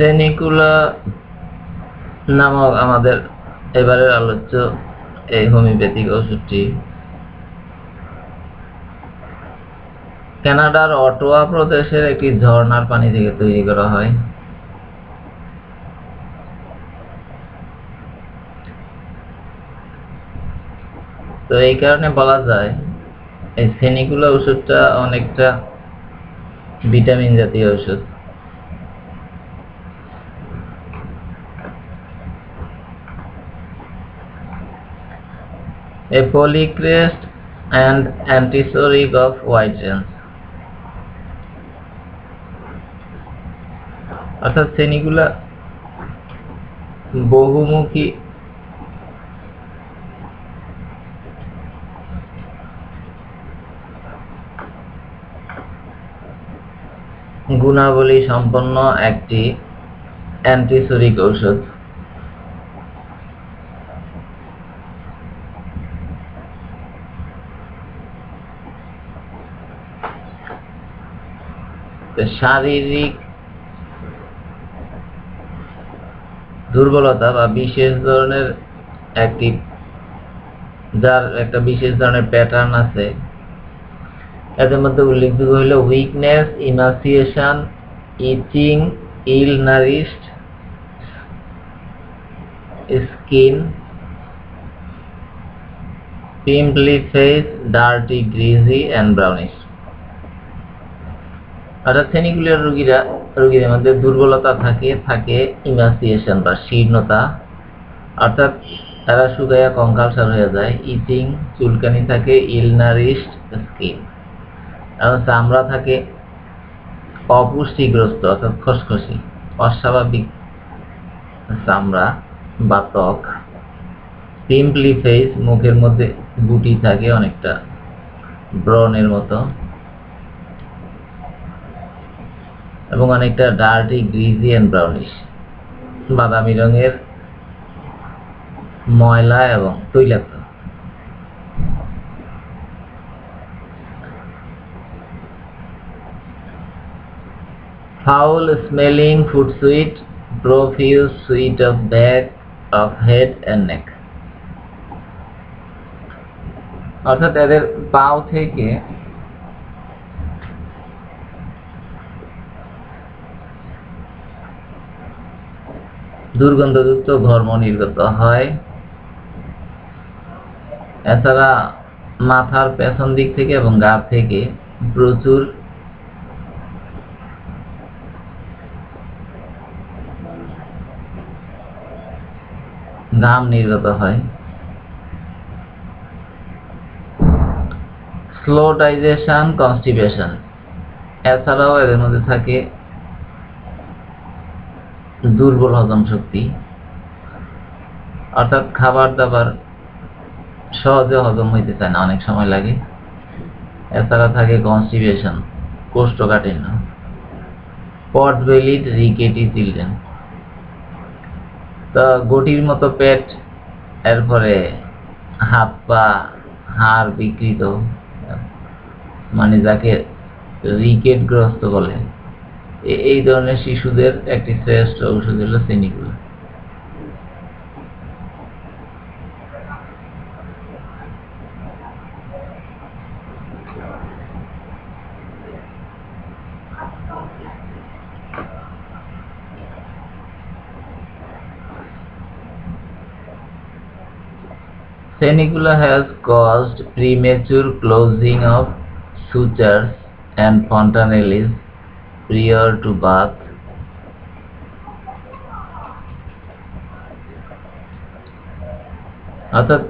সেনিকুলা নামক আমাদের এবারের আলোচ্য এই হোমিওপ্যাথিক ওষুধটি। কানাডার অটোয়া প্রদেশের একটি ঝর্ণার পানি থেকে তৈরি করা হয়। তো এই কারণে বলা যায়, এই সেনিকুলা ওষুধটা অনেকটা ভিটামিন জাতীয় ওষুধ। A polycrest and antisoric of white অর্থাৎ শ্রেণীগুলা বহুমুখী। গুণাবলী সম্পন্ন একটি অ্যান্টিসোরিক ঔষধ তো শারীরিক দুর্বলতা বা বিশেষ ধরনের একটি যার একটা বিশেষ ধরনের প্যাটার্ন আছে, এদের মধ্যে উল্লেখযোগ্য হলো weakness emaciation itching ill nourished skin pimply face dirty greasy and brownish অর্থাৎ শ্রেণীগুলির রোগীরা, রোগীদের মধ্যে দুর্বলতা থাকে থাকে ইমাসিয়েশন বা শীর্ণতা। অর্থাৎ তারা শুকাইয়া কঙ্কালসার হয়ে যায় ইচিং চুলকানি থাকে ইলনারিস্ট স্কিন এবং চামড়া থাকে অপুষ্টিগ্রস্ত, অর্থাৎ খসখসি, অস্বাভাবিক চামড়া বা ত্বক। পিম্পলি ফেস মুখের মধ্যে গুটি থাকে অনেকটা ব্রনের মতো। এবং অনেকটা ডার্টি গ্রিজি অ্যান্ড ব্রাউনিশ বাদামি রঙের ময়লা এবং তৈলাক্ত। Foul smelling foot sweat profuse sweat of back of head and neck অর্থাৎ এদের পাও থেকে দুর্গন্ধযুক্ত ঘর্ম নির্গত হয়। এছাড়া মাথার পেছন দিক থেকে এবং গা থেকে প্রচুর ঘাম নির্গত হয়। স্লো ডাইজেশন কনস্টিপেশন এছাড়াও এদের মধ্যে থাকে দুর্বল হজম শক্তি। অর্থাৎ খাবার দাবার সহজে হজম হইতে চায় না, অনেক সময় লাগে। এছাড়া থাকে কনস্টিপেশন কোষ্ঠকাঠিন্য পট বেলিড রিকেটি চিলড্রেন তো গটির মতো পেট, এরপরে হাত পা, হাড় বিকৃত মানে যাকে রিকেট গ্রস্ত বলে। এই ধরনের শিশুদের একটি শ্রেষ্ঠ ঔষধ হলো সিনিগুলো Senicula has caused premature closing of sutures and fontanelles prior to birth. অর্থাৎ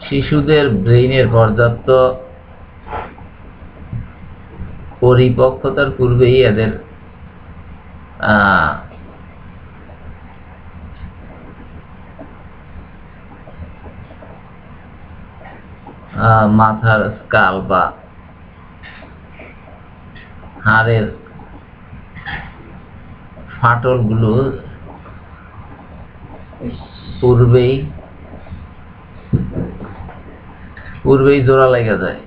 শিশুদের ব্রেইনের পর্যাপ্ত পরিপক্কতার পূর্বেই এদের মাথার স্কাল বা হাড়ের ফাটলগুলো পূর্বেই পূর্বেই জোড়া লেগে যায়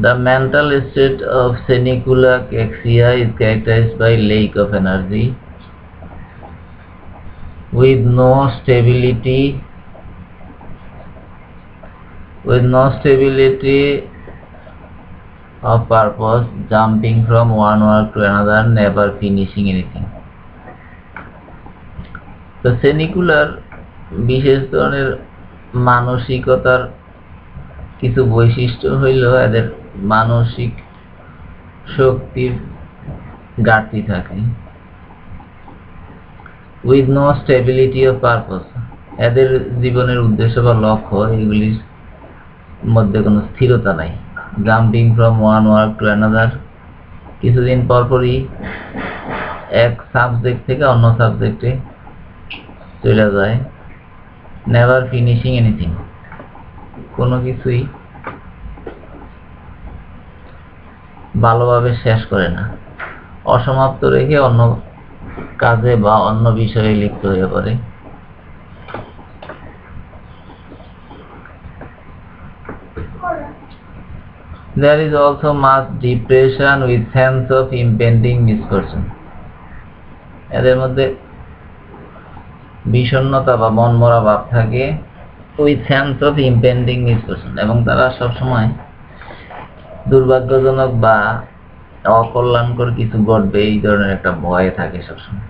The mental state of Senicula cachexia is characterized by lack of energy with no stability with no stability of purpose, jumping from one work to another, never finishing anything. তো সেনিকুলার বিশেষ ধরনের মানসিকতার কিছু বৈশিষ্ট্য হইল এদের মানসিক শক্তির ঘাটতি থাকে। With no stability of purpose এদের জীবনের উদ্দেশ্য বা লক্ষ্য এগুলির মধ্যে কোনো স্থিরতা নাই। Jumping from one work to another কিছুদিন পরপরই এক সাবজেক্ট থেকে অন্য সাবজেক্টে চলে যায় নেভার ফিনিশিং এনিথিং কোনো কিছুই ভালোভাবে শেষ করে না, অসমাপ্ত রেখে অন্য কাজে বা অন্য বিষয়ে লিপ্ত হয়ে পড়ে। There is also much depression with sense of impending misfortune. এদের মধ্যে বিষণ্ণতা বা মনমরা ভাব থাকে with sense of impending misfortune এবং তারা সবসময় দুর্ভাগ্যজনক বা অকল্যাণকর কিছু ঘটবে, এই ধরনের একটা ভয় থাকে সবসময়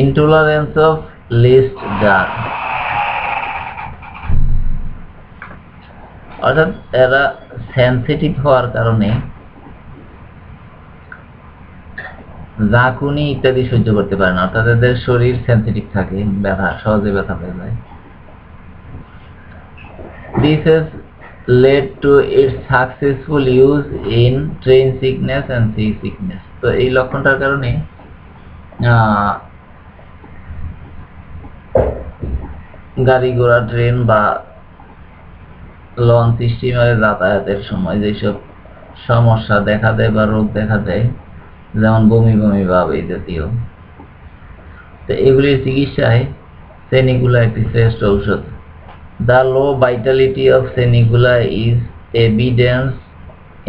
ইনটলারেন্স অফ লিস্ট জার অর্থাৎ এরা সেন্সিটিভ হওয়ার কারণে ঝাঁকুনি ইত্যাদি সহ্য করতে পারে না। অর্থাৎ এদের শরীর সেন্সিটিভ থাকে, ব্যথা, সহজে ব্যথা পেয়ে যায়। This has led to its successful use in train sickness and sea sickness তো এই লক্ষণটার কারণে গাড়ি ঘোড়া, ট্রেন বা লঞ্চ স্টিমারে যাতায়াতের সময় যেসব সমস্যা দেখা দেয় বা রোগ দেখা দেয়, যেমন বমি বমি ভাব এই জাতীয়। তো এগুলির চিকিৎসায় সেনিগুলা একটি শ্রেষ্ঠ ঔষধ। The low vitality of Sanicula is evidence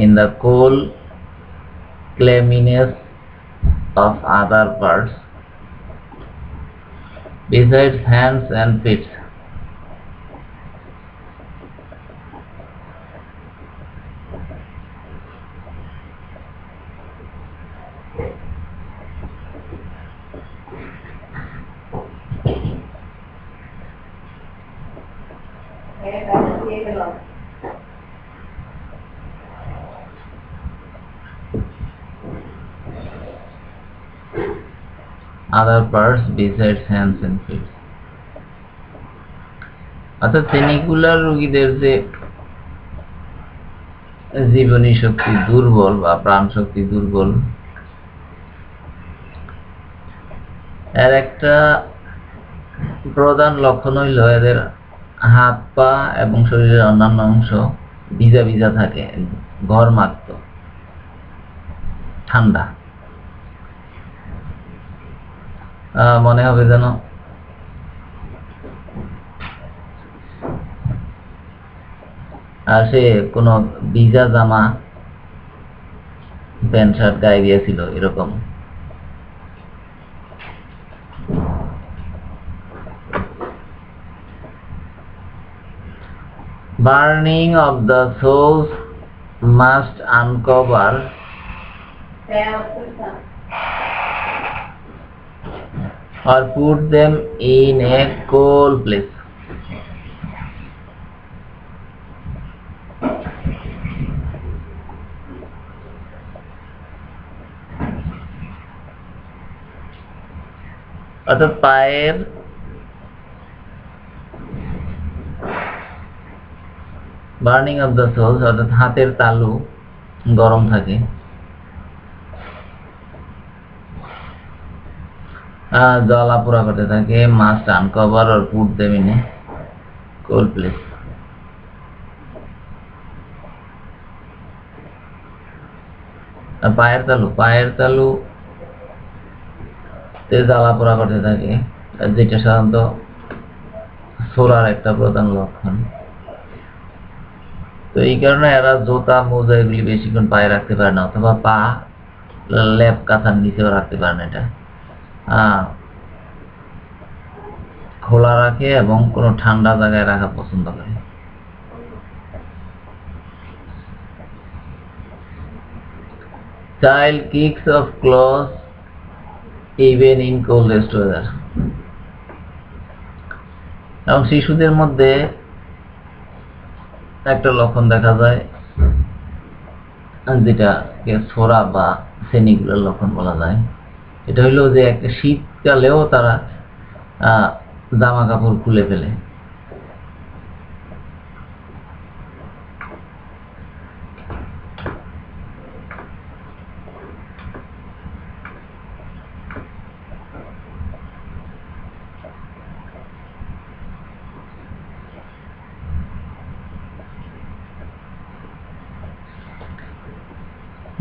in the cold clamminess of other parts. Besides hands and feet. Other parts besides hands and feet. অর্থাৎ সেনিকুলার রোগীদের যে জীবনী শক্তি দুর্বল বা প্রাণ শক্তি দুর্বল, এর একটা প্রধান লক্ষণ হইল এদের হাত পা এবং শরীরের অন্যান্য অংশ ভিজা ভিজা থাকে ঘরমাক্ত ঠান্ডা মনে হবে যেন। আর সে কোনো ভিজা জামা, প্যান্ট শার্ট গায়ে দিয়েছিল, এরকম। Burning of the soles must uncover or put them in a cool place. অর্থাৎ পায়ের বার্নিং অফ দ্য সোলস অর্থাৎ হাতের তালু গরম থাকে জ্বালা পোড়া করতে থাকে must uncover or put in a cold place পায়ের তালু পায়ের তালু তে জ্বালা পোড়া করতে থাকে যেটা সাধারণত ছোড়ার একটা প্রধান লক্ষণ। তো এই কারণে এরা জোতা, মোজা এগুলি বেশিক্ষণ পায়ে রাখতে পারে না, অথবা পা ল্যাপ কাঁথার নিচেও রাখতে পারে না এটা। খোলা রাখে এবং কোনো ঠান্ডা জায়গায় রাখা পছন্দ করে Child kicks of claws even in coldest weather. এবং শিশুদের মধ্যে একটা লক্ষণ দেখা যায় যেটাকে ছোড়া বা শ্রেণীগুলোর লক্ষণ বলা যায় এটা হইল যে একটা শীতকালেও তারা জামা কাপড় খুলে ফেলে।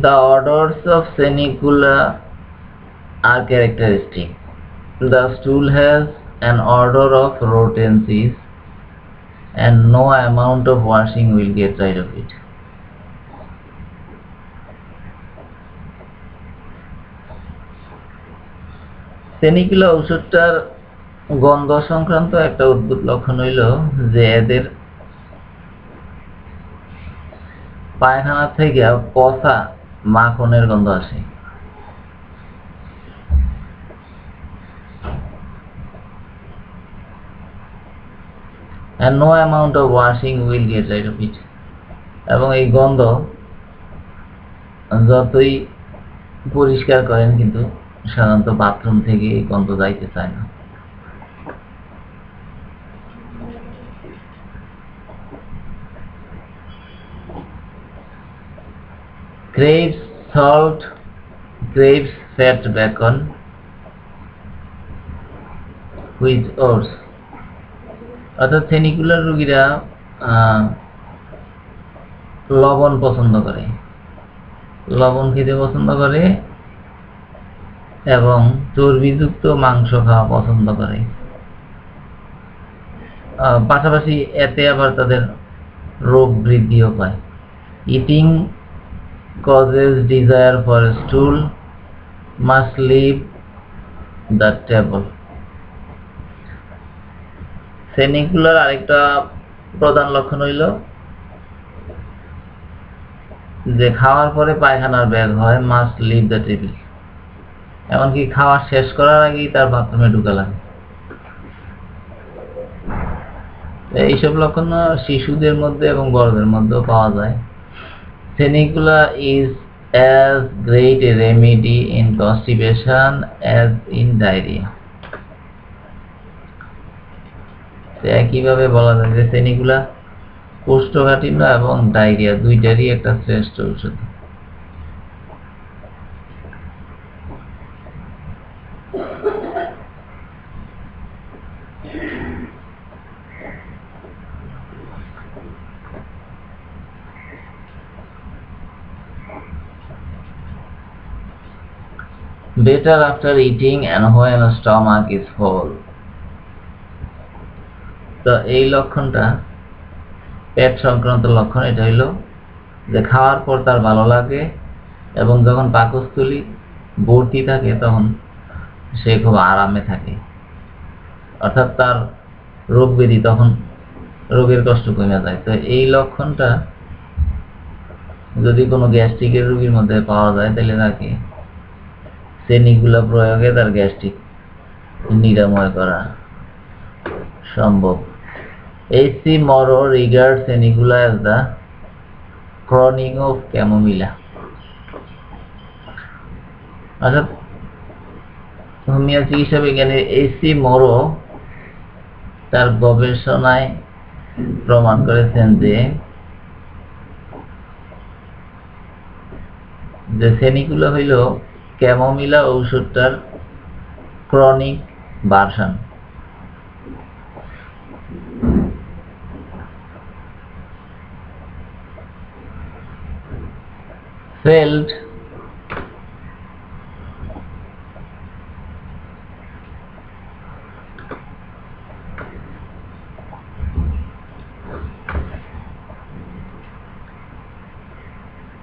The orders of Senicula are characteristic. The stool has an order of rotencies and no amount of washing will get rid of it. সেনিকুলা ওষুধটার গন্ধ সংক্রান্ত একটা অদ্ভুত লক্ষণ হইল যে এদের পায়খানা থেকে পচা মাখনের গন্ধ আসে and no amount of washing will get rid of it. এবং এই গন্ধ যতই পরিষ্কার করেন কিন্তু সাধারণত বাথরুম থেকে এই গন্ধ যাইতে চায় না craves salt craves fat bacon with oats অর্থাৎ সেনিকুলার রোগীরা লবণ পছন্দ করে। লবণ খেতে পছন্দ করে এবং চর্বিযুক্ত মাংস খাওয়া পছন্দ করে। পাশাপাশি এতে আবার তাদের রোগ বৃদ্ধিও পায়। Eating desire for a stool, must leave the table সেনিকুলার আরেকটা প্রধান লক্ষণ হইল যে খাওয়ার পরে পায়খানার ব্যাগ হয় মাস্ট লিভ দ্য টেবিল এমনকি খাওয়া শেষ করার আগেই তার বাথরুমে ঢুকা লাগে এইসব লক্ষণ শিশুদের মধ্যে এবং বড়দের মধ্যেও পাওয়া যায়। Senicula is as great a remedy in constipation as in diarrhea. তো একইভাবে বলা যায় যে সেনিগুলা কোষ্ঠকাঠিন্য এবং ডায়রিয়া দুইটারই একটা শ্রেষ্ঠ ঔষধ। Better after eating and when stomach is full. তো এই লক্ষণটা পেট সংক্রান্ত লক্ষণ, এটা হইল যে খাওয়ার পর তার ভালো লাগে এবং যখন পাকস্থলী ভর্তি থাকে তখন সে খুব আরামে থাকে। অর্থাৎ তার রোগ ব্যাধি তখন রোগের কষ্ট কমে যায়। তো এই লক্ষণটা যদি কোনো গ্যাস্ট্রিকের রোগীর মধ্যে পাওয়া যায় তাহলে তাকে শ্রেণীগুলো প্রয়োগে তার গ্যাস্ট্রিক নিরাময় করা সম্ভব। HC morrow regard Sanicula as the chronic of Chamomilla অর্থাৎ হোমিও চিকিৎসা বিজ্ঞানী এইচসি মরো তার গবেষণায় প্রমাণ করেছেন যে যে শ্রেণীগুলো হইল Chamomilla ঔষধটার chronic version filled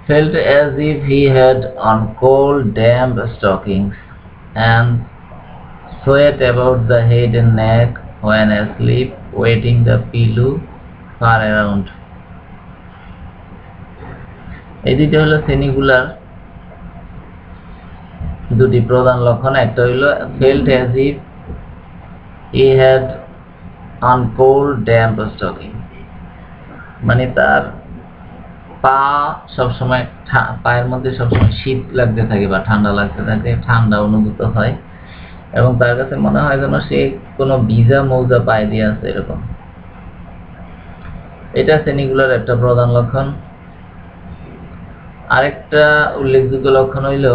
felt as if he had on cold, damp stockings, and sweat about the head and neck when asleep, waiting the pillow far around. এই দুইটা হলো সেনিগুলার দুটি প্রধান লক্ষণ। একটা হইল felt as if he had on cold damp stocking মানে তার পা সবসময় পায়ের মধ্যে সবসময় শীত লাগতে থাকে বা ঠান্ডা লাগতে থাকে, ঠান্ডা অনুভূত হয়। এবং তার কাছে মনে হয় যেন সে কোনো ভিজা মৌজা পায়ে দিয়ে আছে এরকম। এটা শ্রেণীগুলোর একটা প্রধান লক্ষণ। আরেকটা উল্লেখযোগ্য লক্ষণ হইল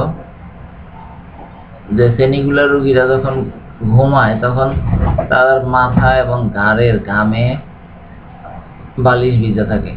যে সেনিগুলার রুগীরা যখন ঘুমায়, তখন তার মাথা এবং ঘাড়ের ঘামে বালিশ ভিজা থাকে।